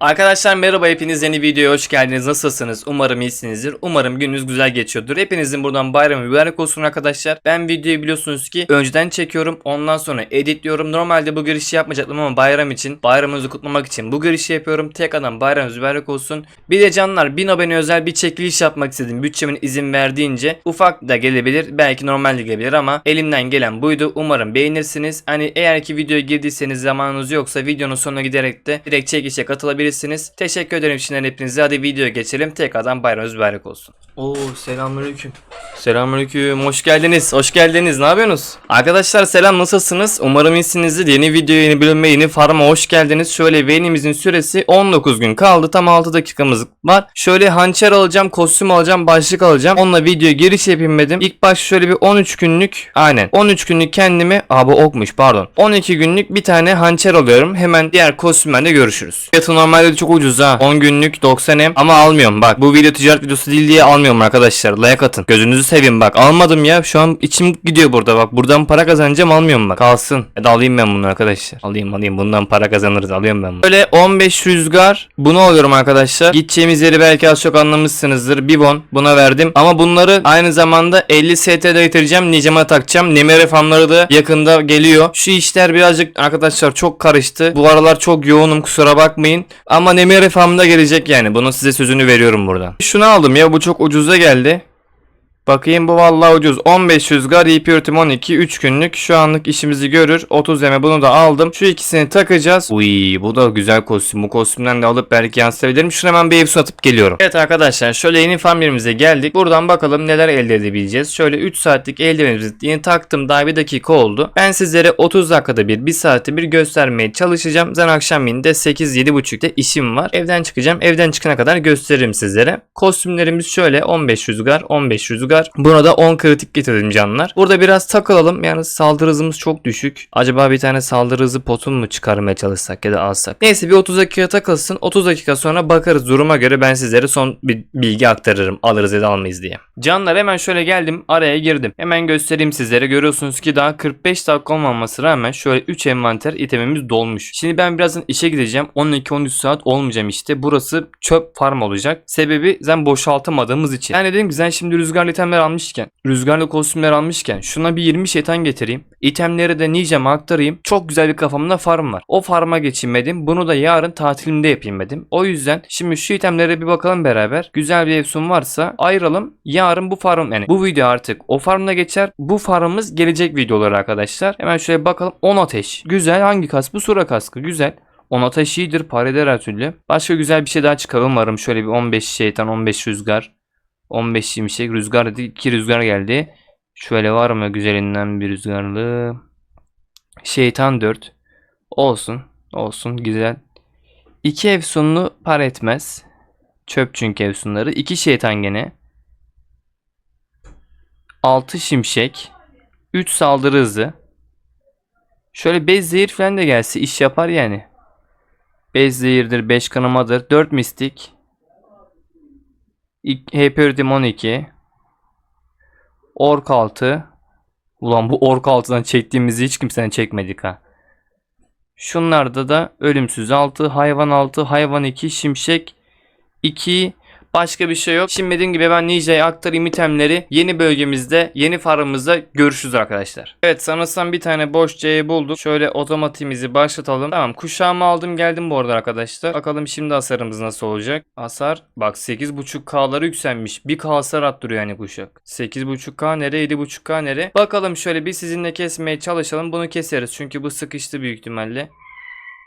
Arkadaşlar merhaba hepiniz yeni videoya hoş geldiniz. Nasılsınız? Umarım iyisinizdir. Umarım gününüz güzel geçiyordur. Hepinizin buradan bayramı mübarek olsun arkadaşlar. Ben videoyu biliyorsunuz ki önceden çekiyorum. Ondan sonra editliyorum. Normalde bu girişi yapmayacaktım ama bayram için, bayramınızı kutlamak için bu girişi yapıyorum. Tek adam bayramınız mübarek olsun. Bir de canlar 1000 abone özel bir çekiliş yapmak istedim. Bütçemin izin verdiğince ufak da gelebilir. Belki normal de gelebilir ama elimden gelen buydu. Umarım beğenirsiniz. Hani eğer ki videoya girdiyseniz zamanınız yoksa videonun sonuna giderek de direkt çekilişe katılabilirsiniz. Teşekkür ederim şimdiden hepinize. Hadi videoya geçelim. Tekrardan bayramınız mübarek olsun. Oo selamünaleyküm. Selamünaleyküm. Hoş geldiniz. Hoş geldiniz. Ne yapıyorsunuz? Arkadaşlar selam nasılsınız? Umarım iyisinizdir. Yeni videoya, yeni bölüme, yeni farma hoş geldiniz. Şöyle beğenimizin süresi 19 gün kaldı. Tam 6 dakikamız var. Şöyle hançer alacağım, kostüm alacağım, başlık alacağım. Onunla videoya giriş yapayım dedim. İlk baş şöyle bir 13 günlük aynen 13 günlük kendime abi okmuş pardon. 12 günlük bir tane hançer alıyorum. Hemen diğer kostümlerle görüşürüz. Fiyatı normalde çok ucuz ha. 10 günlük 90 M ama almıyorum bak. Bu video ticaret videosu değil diye almıyorum arkadaşlar. Like atın. Gözünüzü seveyim bak. Almadım ya. Şu an içim gidiyor burada bak. Buradan para kazanacağım almıyorum bak. Kalsın. Ya da alayım ben bunu arkadaşlar. Alayım alayım. Bundan para kazanırız. Alıyorum ben bunu. Böyle 15 rüzgar. Bunu alıyorum arkadaşlar. Gideceğimiz yeri belki az çok anlamışsınızdır. Bibon. Buna verdim. Ama bunları aynı zamanda 50 ST'de getireceğim. Nicama takacağım. Nemere famları da yakında geliyor. Şu işler birazcık arkadaşlar çok karıştı. Bu aralar çok yoğunum kusura bakmayın. Ama Nemere famda gelecek yani. Bunun size sözünü veriyorum buradan. Şunu aldım ya bu çok ucuza geldi. Bakayım bu vallahi ucuz. 15 rüzgar, EP üretim 12, 3 günlük. Şu anlık işimizi görür. 30 eme bunu da aldım. Şu ikisini takacağız. Uy bu da güzel kostüm. Bu kostümden de alıp belki yansıtabilirim. Şunu hemen bir ev atıp geliyorum. Evet arkadaşlar şöyle yeni farm yerimize geldik. Buradan bakalım neler elde edebileceğiz. Şöyle 3 saatlik eldivenimizi yeni taktım. Daha bir dakika oldu. Ben sizlere 30 dakikada bir, 1 saatte bir göstermeye çalışacağım. Zaten akşam de 8-7.30'da işim var. Evden çıkacağım. Evden çıkana kadar gösteririm sizlere. Kostümlerimiz şöyle 15 rüzgar, 15 rüzgar. Buna da 10 kritik getirdim canlar. Burada biraz takılalım. Yani saldırı hızımız çok düşük. Acaba bir tane saldırı hızı potun mu çıkarmaya çalışsak ya da alsak. Neyse bir 30 dakika takılsın. 30 dakika sonra bakarız duruma göre ben sizlere son bir bilgi aktarırım. Alırız ya da almayız diye. Canlar hemen şöyle geldim. Araya girdim. Hemen göstereyim sizlere. Görüyorsunuz ki daha 45 dakika olmaması rağmen şöyle 3 envanter itemimiz dolmuş. Şimdi ben birazdan işe gideceğim. 12-13 saat olmayacağım işte. Burası çöp farm olacak. Sebebi zaten boşaltamadığımız için. Yani dedim ki sen şimdi rüzgarlı itemler almışken, rüzgarlı kostümler almışken şuna bir 20 şeytan getireyim. İtemleri de Ninja'ma aktarayım. Çok güzel bir kafamda farm var. O farma geçeyim dedim. Bunu da yarın tatilimde yapayım dedim. O yüzden şimdi şu itemlere bir bakalım beraber. Güzel bir efsun varsa ayıralım. Yarın bu farm yani bu video artık o farmda geçer. Bu farmımız gelecek videolar arkadaşlar. Hemen şöyle bakalım. 10 ateş. Güzel. Hangi kas? Bu sura kaskı. Güzel. 10 ateş iyidir. Par eder her türlü. Başka güzel bir şey daha çıkalım varım. Şöyle bir 15 şeytan 15 rüzgar. 15 şimşek rüzgar dedi. 2 rüzgar geldi. Şöyle var mı güzelinden bir rüzgarlı? Şeytan 4. Olsun. Olsun. Güzel. 2 efsunlu par etmez. Çöp çünkü efsunları. 2 şeytan gene. 6 şimşek. 3 saldırı hızı. Şöyle bez zehir falan da gelse iş yapar yani. Bez zehirdir, 5 kanamadır, 4 mistik. HP üretim 12. Ork 6. Ulan bu Ork 6'dan çektiğimizi hiç kimsenin çekmedik ha. Şunlarda da ölümsüz 6, hayvan 6, hayvan 2, şimşek 2, Başka bir şey yok. Şimdi dediğim gibi ben Ninja'ya aktarayım itemleri. Yeni bölgemizde, yeni farmımızda görüşürüz arkadaşlar. Evet sanırsam bir tane boş C'yi bulduk. Şöyle otomatimizi başlatalım. Tamam kuşağımı aldım geldim bu arada arkadaşlar. Bakalım şimdi hasarımız nasıl olacak. Hasar bak 8.5K'ları yükselmiş. 1K hasar attırıyor yani kuşak. 8.5K nere 7.5K nere. Bakalım şöyle bir sizinle kesmeye çalışalım. Bunu keseriz çünkü bu sıkıştı büyük ihtimalle.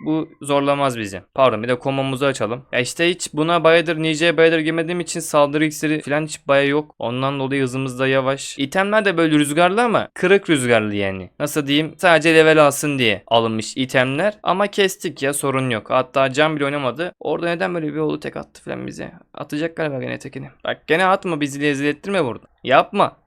Bu zorlamaz bizi. Pardon bir de komomuzu açalım. Ya işte hiç buna bayağıdır Nice'ye bayağıdır girmediğim için saldırı iksiri falan hiç baya yok. Ondan dolayı hızımız da yavaş. İtemler de böyle rüzgarlı ama kırık rüzgarlı yani. Nasıl diyeyim? Sadece level alsın diye alınmış itemler. Ama kestik ya sorun yok. Hatta can bile oynamadı. Orada neden böyle bir oldu tek attı falan bize. Atacak galiba gene tekini. Bak gene atma bizi rezil ettirme burada. Yapma.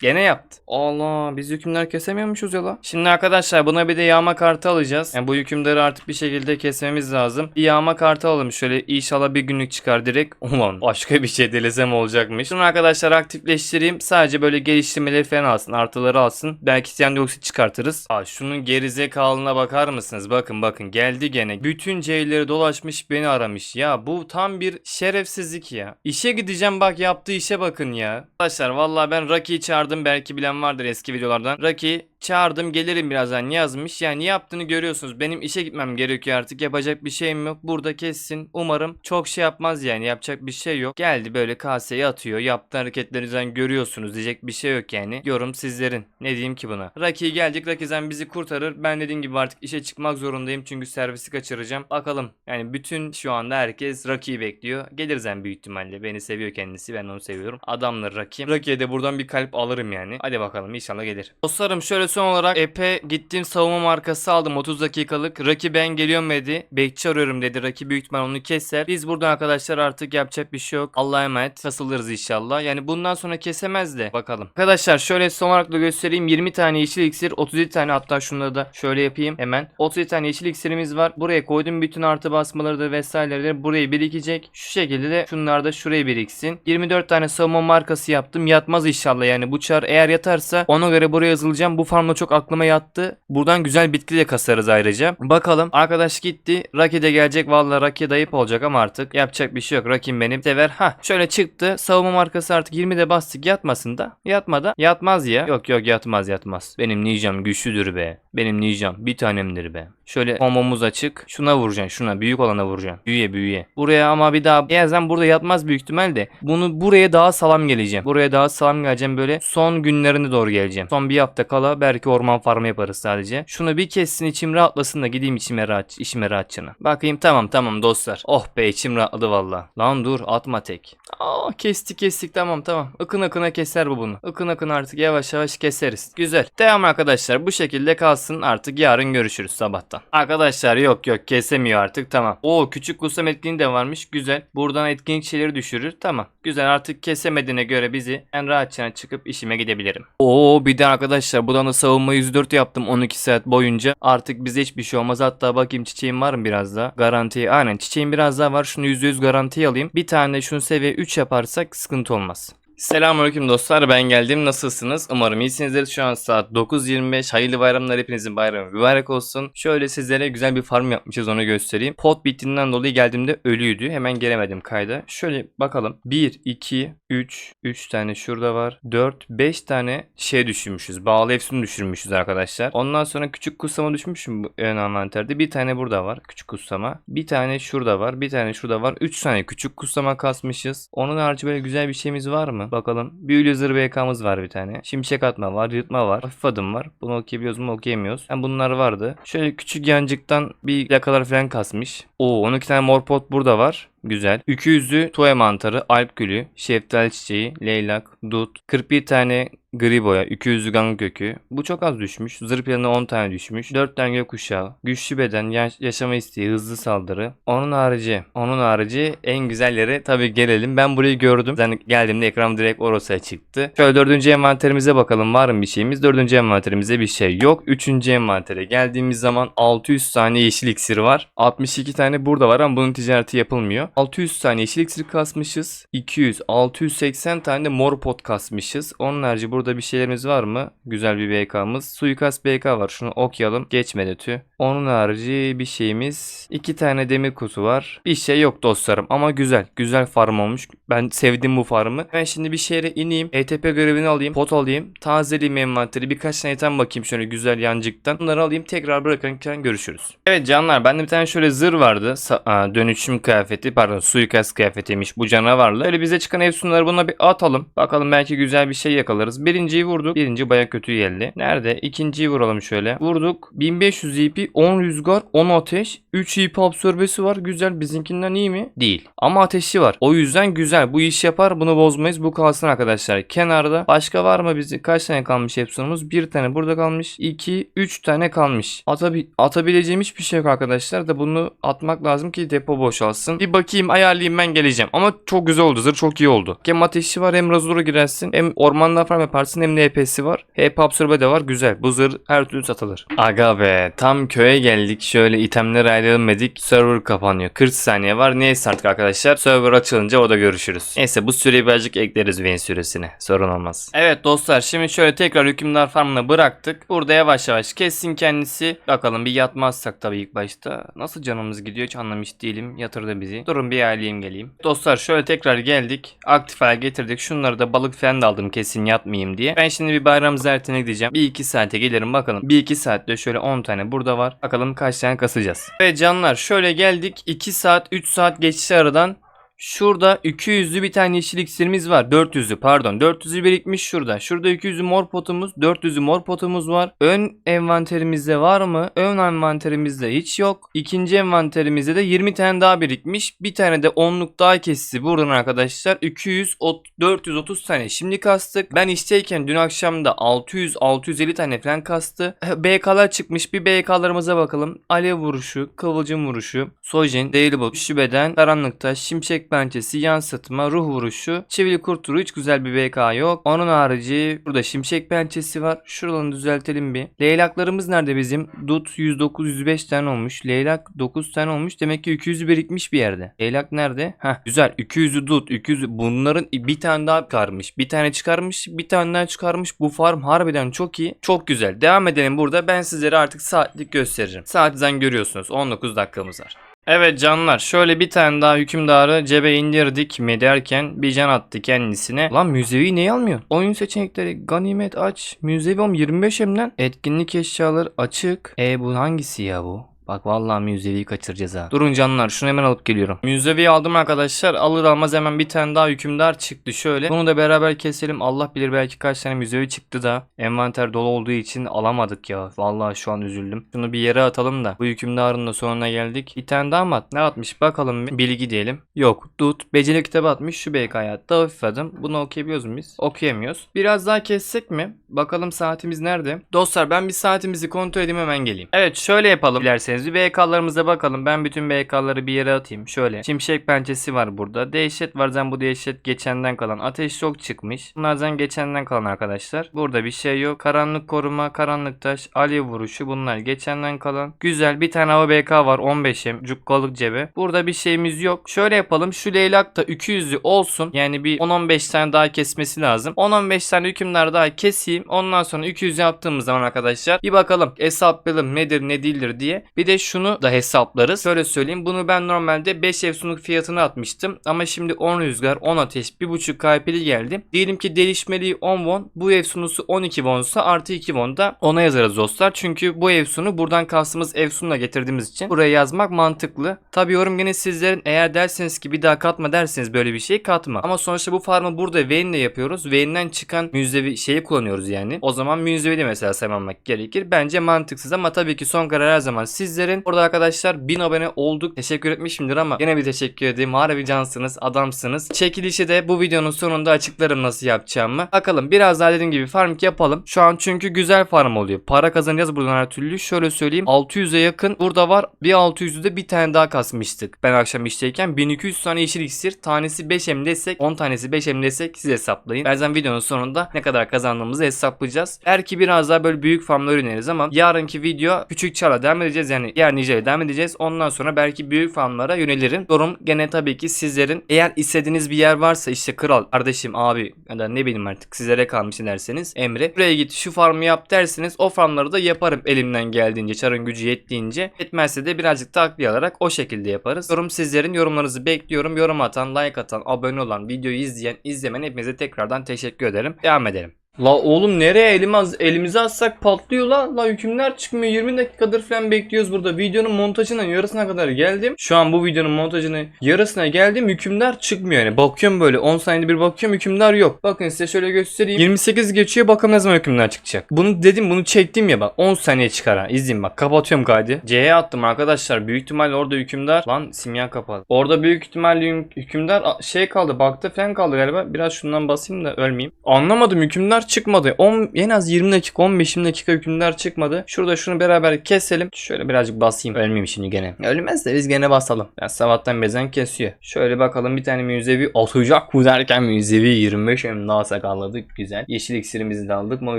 Gene yaptı. Allah biz hükümler kesemiyormuşuz ya la. Şimdi arkadaşlar buna bir de yağma kartı alacağız. Yani bu hükümleri artık bir şekilde kesmemiz lazım. Bir yağma kartı alalım şöyle inşallah bir günlük çıkar direkt. Ulan başka bir şey delesem olacakmış. Şunu arkadaşlar aktifleştireyim. Sadece böyle geliştirmeleri falan alsın. Artıları alsın. Belki siyandioksit çıkartırız. Aa, şunun gerizekalına bakar mısınız? Bakın bakın geldi gene. Bütün C'leri dolaşmış beni aramış. Ya bu tam bir şerefsizlik ya. İşe gideceğim bak yaptığı işe bakın ya. Arkadaşlar vallahi ben Rocky'yi çağırdım. Belki bilen vardır eski videolardan. Rocky çağırdım gelirim birazdan yazmış. Yani yaptığını görüyorsunuz. Benim işe gitmem gerekiyor artık. Yapacak bir şeyim yok. Burada kessin. Umarım çok şey yapmaz yani. Yapacak bir şey yok. Geldi böyle kaseye atıyor. Yaptığı hareketlerinizden görüyorsunuz. Diyecek bir şey yok yani. Yorum sizlerin. Ne diyeyim ki buna? Rocky gelecek. Rocky'den bizi kurtarır. Ben dediğim gibi artık işe çıkmak zorundayım. Çünkü servisi kaçıracağım. Bakalım. Yani bütün şu anda herkes Rocky'yi bekliyor. Gelir en büyük ihtimalle. Beni seviyor kendisi. Ben onu seviyorum. Adamlar Rocky. Rocky'ye de buradan bir kalp alırım yani. Hadi bakalım inşallah gelir. Dostlarım şöyle son olarak Epe gittim savunma markası aldım 30 dakikalık. Raki ben geliyorum dedi. Bekçi arıyorum dedi. Raki büyük ihtimal onu keser. Biz buradan arkadaşlar artık yapacak bir şey yok. Allah'a emanet. Kasılırız inşallah. Yani bundan sonra kesemez de. Bakalım. Arkadaşlar şöyle son olarak da göstereyim. 20 tane yeşil iksir. 37 tane hatta şunları da şöyle yapayım hemen. 37 tane yeşil iksirimiz var. Buraya koydum bütün artı basmaları da vesaireleri buraya birikecek. Şu şekilde de şunlar da şuraya biriksin. 24 tane savunma markası yaptım. Yatmaz inşallah yani. Bu çar eğer yatarsa ona göre buraya yazılacağım. Bu farmda çok aklıma yattı. Buradan güzel bitki de kasarız ayrıca. Bakalım. Arkadaş gitti. Raki de gelecek. Vallahi Raki dayıp olacak ama artık yapacak bir şey yok. Rakim benim sever. Ha şöyle çıktı. Savunma markası artık 20'de bastık. Yatmasın da. Yatmadı. Yatmaz ya. Yok yok yatmaz yatmaz. Benim ninjam güçlüdür be. Benim ninjam bir tanemdir be. Şöyle kombomuz açık. Şuna vuracaksın. Şuna büyük olana vuracaksın. Büyüye büyüye. Buraya ama bir daha Eğer burada yatmaz büyük ihtimal de. Bunu buraya daha salam geleceğim. Buraya daha salam geleceğim böyle. Son günlerine doğru geleceğim. Son bir hafta kala belki orman farmı yaparız sadece. Şunu bir kessin içim rahatlasın da gideyim içime rahat, işime rahatçına. Bakayım tamam tamam dostlar. Oh be içim rahatladı valla. Lan dur atma tek. Aa kestik kestik tamam tamam. Ikın akına keser bu bunu. Ikın akın artık yavaş yavaş keseriz. Güzel. Devam arkadaşlar bu şekilde kalsın artık yarın görüşürüz sabahtan. Arkadaşlar yok yok kesemiyor artık tamam. Oo küçük kusam etkinliği de varmış güzel. Buradan etkinlik şeyleri düşürür tamam. Güzel artık kesemediğine göre bizi en rahatça çıkıp işime gidebilirim. Oo bir de arkadaşlar buradan da savunma 104 yaptım 12 saat boyunca. Artık bize hiçbir şey olmaz. Hatta bakayım çiçeğim var mı biraz daha? Garanti. Aynen çiçeğim biraz daha var. Şunu %100 garanti alayım. Bir tane şunu seviye 3 yaparsak sıkıntı olmaz. Selamünaleyküm dostlar ben geldim. Nasılsınız? Umarım iyisinizdir. Şu an saat 9.25 hayırlı bayramlar. Hepinizin bayramı mübarek olsun. Şöyle sizlere güzel bir farm yapmışız onu göstereyim. Pot bittiğinden dolayı geldiğimde ölüydü. Hemen gelemedim kayda. Şöyle bakalım. 1 2 3 3 tane şurada var. 4 5 tane şey düşürmüşüz. Bağlı hepsini düşürmüşüz arkadaşlar. Ondan sonra küçük kutsama düşmüşüm bu ön envanterde. Bir tane burada var küçük kutsama. Bir tane şurada var bir tane şurada var. 3 tane küçük kutsama kasmışız. Onun harici böyle güzel bir şeyimiz var mı Bakalım. Büyülü zırh BK'mız var bir tane. Şimşek atma var. Yırtma var. Hafif adım var. Bunu okuyabiliyoruz mu okuyamıyoruz. Yani bunlar vardı. Şöyle küçük yancıktan bir plakalar falan kasmış. Oo 12 tane mor pot burada var. Güzel. 200'lü toya mantarı, alp gülü, şeftali çiçeği, leylak, dut, 41 tane gri boya, 200'lü gang kökü. Bu çok az düşmüş. Zırh planı 10 tane düşmüş. 4 tane gökkuşağı, güçlü beden, yaş- yaşama isteği, hızlı saldırı. Onun harici, onun harici en güzel yere tabii gelelim. Ben burayı gördüm. Yani geldiğimde ekran direkt orasaya çıktı. Şöyle dördüncü envanterimize bakalım var mı bir şeyimiz? Dördüncü envanterimizde bir şey yok. Üçüncü envantere geldiğimiz zaman 600 tane yeşil iksir var. 62 tane burada var ama bunun ticareti yapılmıyor. 600 tane yeşil iksir kasmışız. 200, 680 tane de mor pot kasmışız. Onun harici burada bir şeylerimiz var mı? Güzel bir BK'mız. Suikast BK var. Şunu okuyalım. Geçmedi tüh. Onun harici bir şeyimiz. iki tane demir kutu var. Bir şey yok dostlarım ama güzel. Güzel farm olmuş. Ben sevdim bu farmı. Ben şimdi bir şehre ineyim. ETP görevini alayım. Pot alayım. Tazeleyeyim envanteri. Birkaç tane item bakayım şöyle güzel yancıktan. Bunları alayım. Tekrar bırakırken görüşürüz. Evet canlar bende bir tane şöyle zırh vardı. Sa- aa, dönüşüm kıyafeti. Pardon suikast kıyafetiymiş bu canavarlı. Öyle bize çıkan efsunları buna bir atalım. Bakalım belki güzel bir şey yakalarız. Birinciyi vurduk. Birinci baya kötü geldi. Nerede? İkinciyi vuralım şöyle. Vurduk. 1500 EP, 10 rüzgar, 10 ateş, 3 EP absorbesi var. Güzel. Bizimkinden iyi mi? Değil. Ama ateşi var. O yüzden güzel. Bu iş yapar. Bunu bozmayız. Bu kalsın arkadaşlar. Kenarda. Başka var mı bizi? Kaç tane kalmış efsunumuz? Bir tane burada kalmış. 2, 3 tane kalmış. Atabi atabileceğim hiçbir şey yok arkadaşlar da bunu atmak lazım ki depo boşalsın. Bir bakayım bakayım ayarlayayım ben geleceğim. Ama çok güzel oldu. Zırh çok iyi oldu. Hem ateşi var hem razora girersin. Hem ormandan farm yaparsın hem de EP'si var. HP absorbe de var. Güzel. Bu zırh her türlü satılır. Aga be tam köye geldik. Şöyle itemleri ayarlayabilmedik. Server kapanıyor. 40 saniye var. Neyse artık arkadaşlar. Server açılınca orada görüşürüz. Neyse bu süreyi birazcık ekleriz Vayne süresine. Sorun olmaz. Evet dostlar şimdi şöyle tekrar hükümdar farmına bıraktık. Burada yavaş yavaş kessin kendisi. Bakalım bir yatmazsak tabii ilk başta. Nasıl canımız gidiyor hiç anlamış değilim. Yatırdı bizi. Durun bir ayarlayayım geleyim. Dostlar şöyle tekrar geldik. Aktif hale getirdik. Şunları da balık falan da aldım kesin yatmayayım diye. Ben şimdi bir bayram ziyaretine gideceğim. Bir iki saate gelirim bakalım. Bir iki saatte şöyle 10 tane burada var. Bakalım kaç tane kasacağız. Ve canlar şöyle geldik. 2 saat 3 saat geçti aradan. Şurada 200'lü bir tane yeşil iksirimiz var. 400'lü pardon. 400'ü birikmiş şurada. Şurada 200'lü mor potumuz, 400'lü mor potumuz var. Ön envanterimizde var mı? Ön envanterimizde hiç yok. İkinci envanterimizde de 20 tane daha birikmiş. Bir tane de onluk daha kesti buradan arkadaşlar. 200 ot- 430 tane şimdi kastık. Ben işteyken dün akşam da 600 650 tane falan kastı. BK'lar çıkmış. Bir BK'larımıza bakalım. Alev vuruşu, kıvılcım vuruşu, Sojin, Değilbul, Şübeden, Karanlıkta, Şimşek pençesi, yansıtma, ruh vuruşu, çivili kurturu hiç güzel bir BK yok. Onun harici burada şimşek pençesi var. Şuralarını düzeltelim bir. Leylaklarımız nerede bizim? Dut 109 105 tane olmuş. Leylak 9 tane olmuş. Demek ki 200 birikmiş bir yerde. Leylak nerede? Heh güzel. 200'ü dut. 200 bunların bir tane daha çıkarmış. Bir tane çıkarmış. Bir tane daha çıkarmış. Bu farm harbiden çok iyi. Çok güzel. Devam edelim burada. Ben sizlere artık saatlik gösteririm. Saatten görüyorsunuz. 19 dakikamız var. Evet canlar şöyle bir tane daha hükümdarı cebe indirdik mi derken bir can attı kendisine. Lan müzevi neyi almıyor? Oyun seçenekleri ganimet aç. Müzevi om 25 emden. Etkinlik eşyaları açık. E bu hangisi ya bu? Bak vallahi müzeviyi kaçıracağız ha. Durun canlar şunu hemen alıp geliyorum. Müzeviyi aldım arkadaşlar. Alır almaz hemen bir tane daha hükümdar çıktı şöyle. Bunu da beraber keselim. Allah bilir belki kaç tane müzevi çıktı da. Envanter dolu olduğu için alamadık ya. Vallahi şu an üzüldüm. Şunu bir yere atalım da. Bu hükümdarın da sonuna geldik. Bir tane daha mı at? Ne atmış bakalım bir. Bilgi diyelim. Yok. Dut. Beceri kitabı atmış. Şu BK'ya attı. Hafif adım. Bunu okuyabiliyoruz mu biz? Okuyamıyoruz. Biraz daha kessek mi? Bakalım saatimiz nerede? Dostlar ben bir saatimizi kontrol edeyim hemen geleyim. Evet şöyle yapalım dilerseniz. Bir BK'larımıza bakalım. Ben bütün BK'ları bir yere atayım. Şöyle. Şimşek pençesi var burada. Dehşet var. Zaten bu dehşet geçenden kalan. Ateş çok çıkmış. Bunlardan geçenden kalan arkadaşlar. Burada bir şey yok. Karanlık koruma, karanlık taş, alev vuruşu bunlar geçenden kalan. Güzel. Bir tane hava BK var. 15'im. Cukkalık cebe. Burada bir şeyimiz yok. Şöyle yapalım. Şu leylak da 200'lü olsun. Yani bir 10-15 tane daha kesmesi lazım. 10-15 tane hükümdar daha keseyim. Ondan sonra 200 yaptığımız zaman arkadaşlar bir bakalım hesaplayalım nedir ne değildir diye. Bir de şunu da hesaplarız. Şöyle söyleyeyim. Bunu ben normalde 5 efsunluk fiyatını atmıştım. Ama şimdi 10 rüzgar, 10 ateş, 1.5 KP'li geldi. Diyelim ki delişmeliği 10 won. Bu efsunusu 12 wonsa artı 2 won da ona yazarız dostlar. Çünkü bu efsunu buradan kastımız efsunla getirdiğimiz için buraya yazmak mantıklı. Tabi yorum gene sizlerin eğer derseniz ki bir daha katma derseniz böyle bir şey katma. Ama sonuçta bu farmı burada Vayne ile yapıyoruz. Vayne'den çıkan müzevi şeyi kullanıyoruz yani. O zaman müzevi de mesela saymamak gerekir. Bence mantıksız ama tabii ki son karar her zaman sizlerin. Burada arkadaşlar 1000 abone olduk. Teşekkür etmişimdir ama yine bir teşekkür edeyim. Harbi cansınız, adamsınız. Çekilişi de bu videonun sonunda açıklarım nasıl yapacağımı. Bakalım biraz daha dediğim gibi farm yapalım. Şu an çünkü güzel farm oluyor. Para kazanacağız buradan her türlü. Şöyle söyleyeyim. 600'e yakın burada var. Bir 600'de bir tane daha kasmıştık. Ben akşam işteyken 1200 tane yeşil iksir. Tanesi 5M desek 10 tanesi 5M desek siz hesaplayın. Bazen videonun sonunda ne kadar kazandığımızı hesaplayacağız. Belki biraz daha böyle büyük farmlar öğreniriz ama yarınki video küçük çala devam edeceğiz. Yani diğer Nice'ye devam edeceğiz. Ondan sonra belki büyük farmlara yönelirim. Yorum gene tabii ki sizlerin. Eğer istediğiniz bir yer varsa işte kral, kardeşim, abi ya da ne bileyim artık sizlere kalmış derseniz Emre. Buraya git şu farmı yap derseniz o farmları da yaparım elimden geldiğince. Çarın gücü yettiğince. Etmezse de birazcık takviye alarak o şekilde yaparız. Yorum sizlerin yorumlarınızı bekliyorum. Yorum atan, like atan, abone olan, videoyu izleyen, izlemen hepinize tekrardan teşekkür ederim. Devam edelim. La oğlum nereye elimi az, elimize atsak patlıyor la. La hükümler çıkmıyor. 20 dakikadır falan bekliyoruz burada. Videonun montajının yarısına kadar geldim. Şu an bu videonun montajının yarısına geldim. Hükümler çıkmıyor yani. Bakıyorum böyle 10 saniyede bir bakıyorum hükümler yok. Bakın size şöyle göstereyim. 28 geçiyor bakalım ne zaman hükümler çıkacak. Bunu dedim bunu çektim ya bak 10 saniye çıkar ha. İzleyin bak kapatıyorum kaydı. C'ye attım arkadaşlar. Büyük ihtimalle orada hükümdar. Lan simya kapalı. Orada büyük ihtimalle hükümdar şey kaldı. Baktı falan kaldı galiba. Biraz şundan basayım da ölmeyeyim. Anlamadım hükümdar çıkmadı. 10 en az 20 dakika 15 dakika hükümdar çıkmadı. Şurada şunu beraber keselim. Şöyle birazcık basayım. Ölmeyeyim şimdi gene. Ölmez de biz gene basalım. Ya sabahtan bezen kesiyor. Şöyle bakalım bir tane müzevi atacak mı derken müzevi 25 hem daha sakalladık. Güzel. Yeşil iksirimizi de aldık. Mor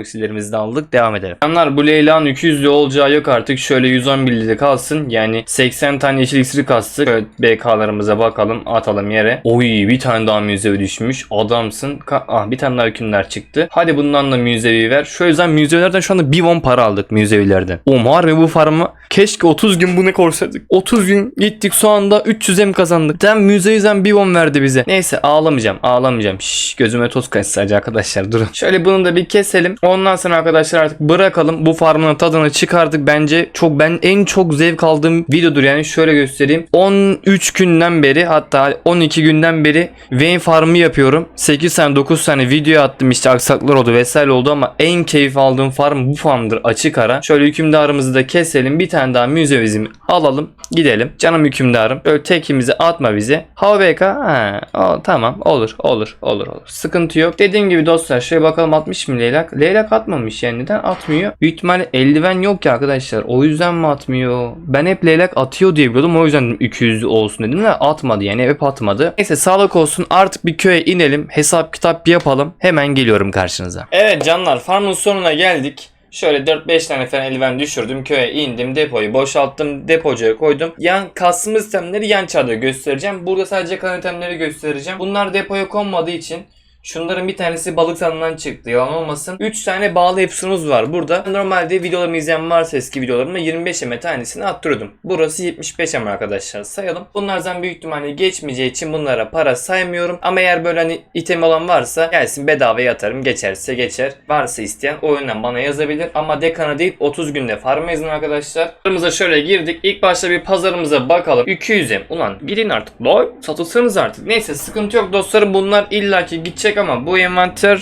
iksirlerimizi de aldık. Devam edelim. Canlar bu Leyla'nın 200'lü olacağı yok artık. Şöyle 111'li de kalsın. Yani 80 tane yeşil iksiri kastık. Şöyle BK'larımıza bakalım. Atalım yere. Oy bir tane daha müzevi düşmüş. Adamsın. Ka- ah bir tane daha hükümdar çıktı. Hadi bundan da müzevi ver. Şöyle yüzden müzevilerden şu anda bir won para aldık müzevilerden. O harbi bu farmı keşke 30 gün bunu korsaydık. 30 gün gittik şu anda 300 em kazandık. Tam müzeviden bir won verdi bize. Neyse ağlamayacağım ağlamayacağım. Şşş gözüme toz kaçtı sadece arkadaşlar durun. Şöyle bunu da bir keselim. Ondan sonra arkadaşlar artık bırakalım. Bu farmın tadını çıkardık. Bence çok ben en çok zevk aldığım videodur yani şöyle göstereyim. 13 günden beri hatta 12 günden beri Vayne farmı yapıyorum. 8 tane 9 tane video attım işte aksaklar oldu vesaire oldu ama en keyif aldığım farm bu farmdır açık ara. Şöyle hükümdarımızı da keselim. Bir tane daha müzevizimi alalım. Gidelim. Canım hükümdarım. Böyle tekimizi atma bize. Hava BK. Ha, o, tamam olur olur olur olur. Sıkıntı yok. Dediğim gibi dostlar şöyle bakalım atmış mı Leylak? Leylak atmamış yani. Neden atmıyor? Büyük ihtimalle eldiven yok ya arkadaşlar. O yüzden mi atmıyor? Ben hep Leylak atıyor diye biliyordum. O yüzden dedim 200 olsun dedim de atmadı yani hep atmadı. Neyse sağlık olsun. Artık bir köye inelim. Hesap kitap yapalım. Hemen geliyorum karşınıza. Evet canlar farmın sonuna geldik. Şöyle 4-5 tane falan eldiven düşürdüm. Köye indim. Depoyu boşalttım. Depocuya koydum. Yan kastım sistemleri yan çarda göstereceğim. Burada sadece kan itemleri göstereceğim. Bunlar depoya konmadığı için Şunların bir tanesi balık sanından çıktı yalan olmasın. 3 tane bağlı hepsimiz var burada. Normalde videolarımı izleyen varsa eski videolarımda 25 eme tanesini attırıyordum. Burası 75 eme arkadaşlar sayalım. Bunlardan büyük ihtimalle geçmeyeceği için bunlara para saymıyorum. Ama eğer böyle hani item olan varsa gelsin bedavaya atarım. Geçerse geçer. Varsa isteyen oyundan bana yazabilir. Ama dekana değil 30 günde farma yazın arkadaşlar. Pazarımıza şöyle girdik. İlk başta bir pazarımıza bakalım. 200 em. Ulan girin artık. Lol. Satılsanız artık. Neyse sıkıntı yok dostlarım. Bunlar illaki gidecek ama bu envanter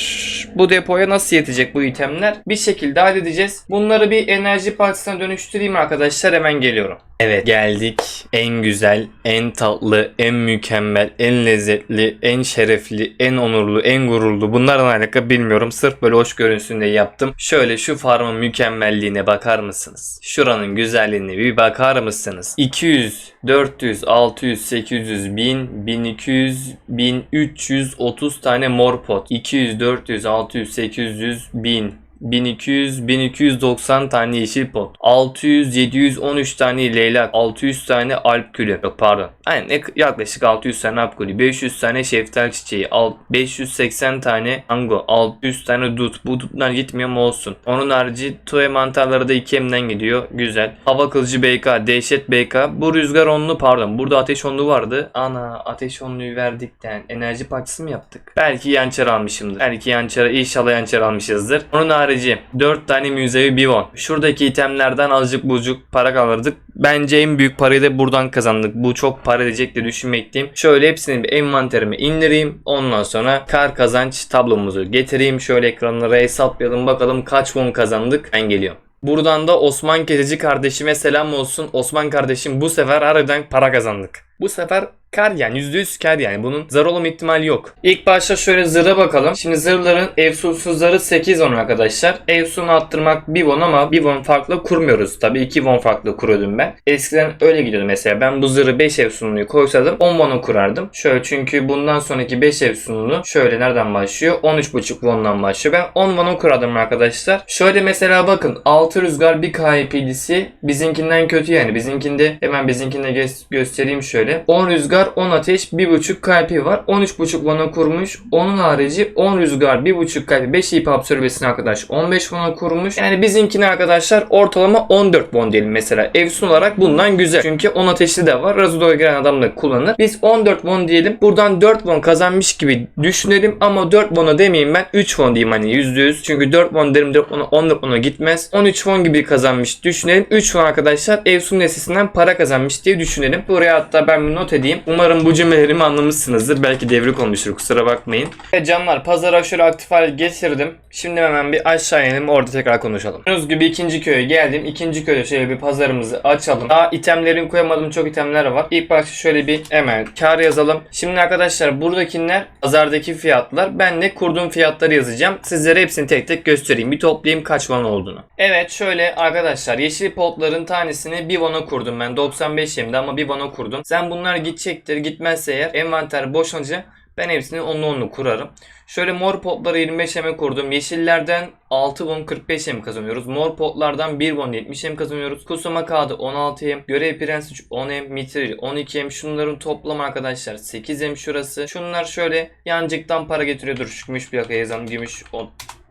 bu depoya nasıl yetecek bu itemler? Bir şekilde halledeceğiz. Bunları bir enerji partisine dönüştüreyim arkadaşlar. Hemen geliyorum. Evet geldik. En güzel, en tatlı, en mükemmel, en lezzetli, en şerefli, en onurlu, en gururlu. Bunlarla alakalı bilmiyorum. Sırf böyle hoş görünsün diye yaptım. Şöyle şu farmın mükemmelliğine bakar mısınız? Şuranın güzelliğine bir bakar mısınız? 200, 400, 600, 800, 1000, 1200, 1330 tane mor pot. 200, 400, 600, 800, 1000, 1200 1290 tane yeşil pot 600 713 tane leylak 600 tane alp gülü yok pardon. Aynen yak- yaklaşık 600 tane alp gülü 500 tane şeftal çiçeği al- 580 tane mango 600 tane dut. Bu dutlar gitmiyor mu? Olsun. Onun harici tuve mantarları da 2 emden gidiyor. Güzel. Hava kılıcı BK dehşet BK bu rüzgar onlu pardon. Burada ateş onlu vardı. Ana ateş onluyu verdikten enerji partisi mi yaptık? Belki yançar almışımdır. Belki yançara inşallah yançar almışızdır. Onun harici 4 tane müzevi bir won. Şuradaki itemlerden azıcık bucuk para kaldırdık. Bence en büyük parayı da buradan kazandık. Bu çok para edecek diye düşünmekteyim. Şöyle hepsini bir envanterime indireyim. Ondan sonra kar kazanç tablomuzu getireyim. Şöyle ekranlara hesaplayalım bakalım kaç won kazandık. Ben geliyorum. Buradan da Osman Keseci kardeşime selam olsun. Osman kardeşim bu sefer harbiden para kazandık. Bu sefer kar yani %100 kar yani bunun zar olma ihtimali yok. İlk başta şöyle zırha bakalım. Şimdi zırhların evsulsuzları 8 won arkadaşlar. Evsunu attırmak 1 won ama 1 won farklı kurmuyoruz. Tabii 2 won farklı kuruyordum ben. Eskiden öyle gidiyordu mesela. Ben bu zırhı 5 evsunluyu koysaydım 10 won'u kurardım. Şöyle çünkü bundan sonraki 5 evsunlu şöyle nereden başlıyor? 13.5 won'dan başlıyor. Ben 10 won'u kurardım arkadaşlar. Şöyle mesela bakın 6 rüzgar bir KP'lisi bizimkinden kötü yani. Bizimkinde hemen bizimkinde gö- göstereyim şöyle. 10 rüzgar 10 ateş 1.5 KP var. 13.5 won'a kurmuş. Onun harici 10 rüzgar 1.5 KP 5 IP absorbesini arkadaş 15 won'a kurmuş. Yani bizimkine arkadaşlar ortalama 14 won diyelim mesela. Evsun olarak bundan güzel. Çünkü 10 ateşli de var. Razudo'ya giren adam da kullanır. Biz 14 won diyelim. Buradan 4 won kazanmış gibi düşünelim ama 4 won'a demeyeyim ben 3 won diyeyim hani %100. Çünkü 4 won derim 4 won'a 14 won'a gitmez. 13 won gibi kazanmış düşünelim. 3 won arkadaşlar Evsun nesisinden para kazanmış diye düşünelim. Buraya hatta ben ben not edeyim. Umarım bu cümlelerimi anlamışsınızdır. Belki devrik olmuştur kusura bakmayın. Evet canlar pazara şöyle aktif hale getirdim. Şimdi hemen bir aşağı inelim orada tekrar konuşalım. Gördüğünüz gibi ikinci köye geldim. İkinci köyde şöyle bir pazarımızı açalım. Daha itemlerin koyamadığım çok itemler var. İlk başta şöyle bir hemen kar yazalım. Şimdi arkadaşlar buradakiler pazardaki fiyatlar. Ben de kurduğum fiyatları yazacağım. Sizlere hepsini tek tek göstereyim. Bir toplayayım kaç won olduğunu. Evet şöyle arkadaşlar yeşil potların tanesini bir won'a kurdum ben. 95 yemde ama bir won'a kurdum. Sen bunlar gidecektir. Gitmezse eğer envanter boşalınca ben hepsini onlu onlu kurarım. Şöyle mor potları 25 eme kurdum. Yeşillerden 6 won 45 em kazanıyoruz. Mor potlardan 1 won 70 em kazanıyoruz. Kusuma kağıdı 16 em. Görev prens 3 10 em. Mitril 12 em. Şunların toplam arkadaşlar 8 em şurası. Şunlar şöyle yancıktan para getiriyor. Dur şu gümüş plaka yazalım. Gümüş o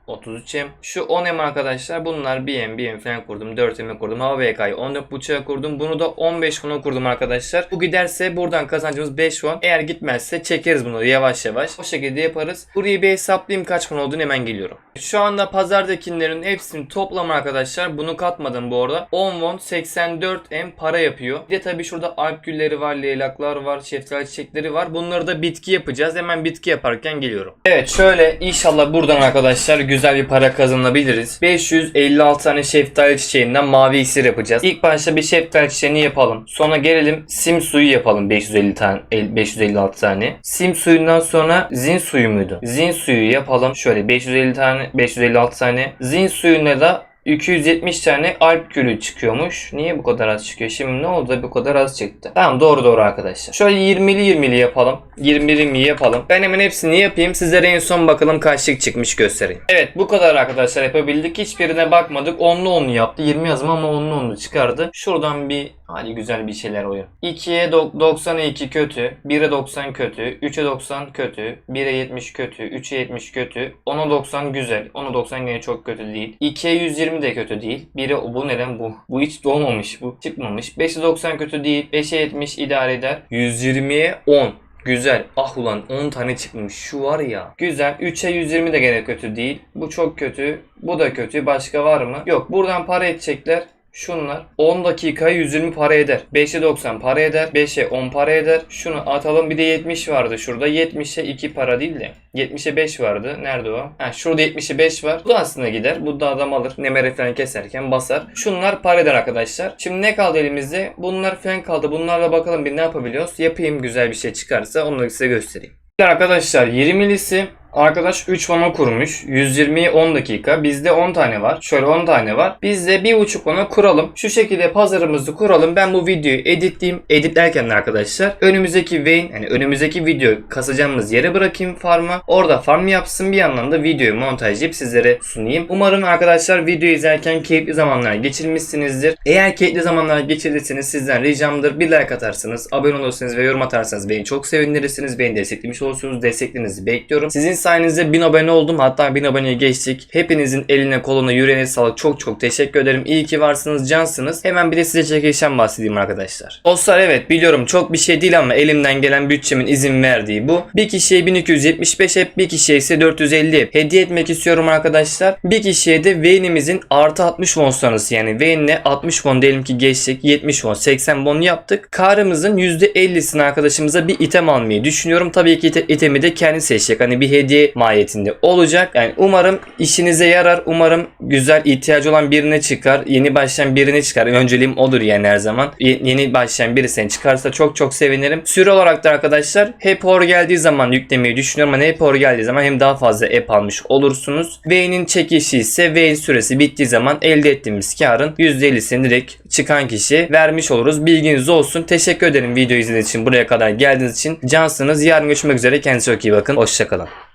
33M. Şu 10M arkadaşlar bunlar 1M 1M falan kurdum. 4M kurdum. HVK'yı 14.5'a kurdum. Bunu da 15 won'a kurdum arkadaşlar. Bu giderse buradan kazancımız 5 won. Eğer gitmezse çekeriz bunu yavaş yavaş. O şekilde yaparız. Burayı bir hesaplayayım kaç won olduğunu hemen geliyorum. Şu anda pazardakilerin hepsini toplam arkadaşlar. Bunu katmadım bu arada. 10 won 84M para yapıyor. Bir de tabii şurada alp gülleri var, leylaklar var, şeftali çiçekleri var. Bunları da bitki yapacağız. Hemen bitki yaparken geliyorum. Evet şöyle inşallah buradan arkadaşlar güzel bir para kazanabiliriz. 556 tane şeftali çiçeğinden mavi iksir yapacağız. İlk başta bir şeftali çiçeğini yapalım. Sonra gelelim sim suyu yapalım 550 tane 556 tane. Sim suyundan sonra zin suyu muydu? Zin suyu yapalım. Şöyle 550 tane 556 tane. Zin suyuna da 270 tane alp gülü çıkıyormuş. Niye bu kadar az çıkıyor? Şimdi ne oldu da bu kadar az çıktı? Tamam doğru doğru arkadaşlar. Şöyle 20'li 20'li yapalım. 20'li 20 yapalım. Ben hemen hepsini yapayım. Sizlere en son bakalım kaçlık çıkmış göstereyim. Evet bu kadar arkadaşlar yapabildik. Hiçbirine bakmadık. 10'lu 10'lu yaptı. 20 yazım ama 10'lu 10'lu çıkardı. Şuradan bir hadi güzel bir şeyler oyun. 2'ye dok- 92 kötü. 1'e 90 kötü. 3'e 90 kötü. 1'e 70 kötü. 3'e 70 kötü. 10'a 90 güzel. 10'a 90 gene çok kötü değil. 2'ye 120 de kötü değil. 1'e bu neden bu? Bu hiç dolmamış. Bu çıkmamış. 5'e 90 kötü değil. 5'e 70 idare eder. 120'ye 10. Güzel. Ah ulan 10 tane çıkmış. Şu var ya. Güzel. 3'e 120 de gene kötü değil. Bu çok kötü. Bu da kötü. Başka var mı? Yok. Buradan para edecekler. Şunlar 10 dakikaya 120 para eder. 5'e 90 para eder. 5'e 10 para eder. Şunu atalım. Bir de 70 vardı şurada. 70'e 2 para değil de. 70'e 5 vardı. Nerede o? Ha şurada 70'e 5 var. Bu da aslında gider. Bu da adam alır. Nemere falan keserken basar. Şunlar para eder arkadaşlar. Şimdi ne kaldı elimizde? Bunlar falan kaldı. Bunlarla bakalım bir ne yapabiliyoruz. Yapayım güzel bir şey çıkarsa onları size göstereyim. Arkadaşlar 20'lisi Arkadaş 3 vana kurmuş. 120'ye 10 dakika. Bizde 10 tane var. Şöyle 10 tane var. Biz de 1.5 vana kuralım. Şu şekilde pazarımızı kuralım. Ben bu videoyu editleyeyim. Editlerken de arkadaşlar önümüzdeki Vayne yani önümüzdeki video kasacağımız yere bırakayım farma. Orada farm yapsın bir yandan da videoyu montajlayıp sizlere sunayım. Umarım arkadaşlar video izlerken keyifli zamanlar geçirmişsinizdir. Eğer keyifli zamanlar geçirdiyseniz sizden ricamdır. Bir like atarsınız, abone olursanız ve yorum atarsanız beni çok sevindirirsiniz. Beni desteklemiş olursunuz. Desteklerinizi bekliyorum. Sizin sayenizde 1000 abone oldum. Hatta 1000 aboneye geçtik. Hepinizin eline koluna yüreğine sağlık. Çok çok teşekkür ederim. İyi ki varsınız cansınız. Hemen bir de size çekilişten bahsedeyim arkadaşlar. Dostlar evet biliyorum çok bir şey değil ama elimden gelen bütçemin izin verdiği bu. Bir kişiye 1275 hep bir kişiye ise 450 hep. Hediye etmek istiyorum arkadaşlar. Bir kişiye de Vayne'imizin artı 60 won sonrası yani Vayne'le 60 won diyelim ki geçtik 70 won 80 won yaptık. Karımızın %50'sini arkadaşımıza bir item almayı düşünüyorum. Tabii ki ite- itemi de kendi seçecek. Hani bir hediye mahiyetinde olacak. Yani umarım işinize yarar. Umarım güzel ihtiyacı olan birine çıkar. Yeni başlayan birine çıkar. Önceliğim odur yani her zaman. Ye- yeni başlayan birisine çıkarsa çok çok sevinirim. Süre olarak da arkadaşlar hep or geldiği zaman yüklemeyi düşünüyorum. Hani hep or geldiği zaman hem daha fazla app almış olursunuz. V'nin çekişi ise V süresi bittiği zaman elde ettiğimiz karın %50'sini direkt çıkan kişi vermiş oluruz. Bilginiz olsun. Teşekkür ederim video izlediğiniz için. Buraya kadar geldiğiniz için. Cansınız. Yarın görüşmek üzere. Kendinize çok iyi bakın. Hoşçakalın.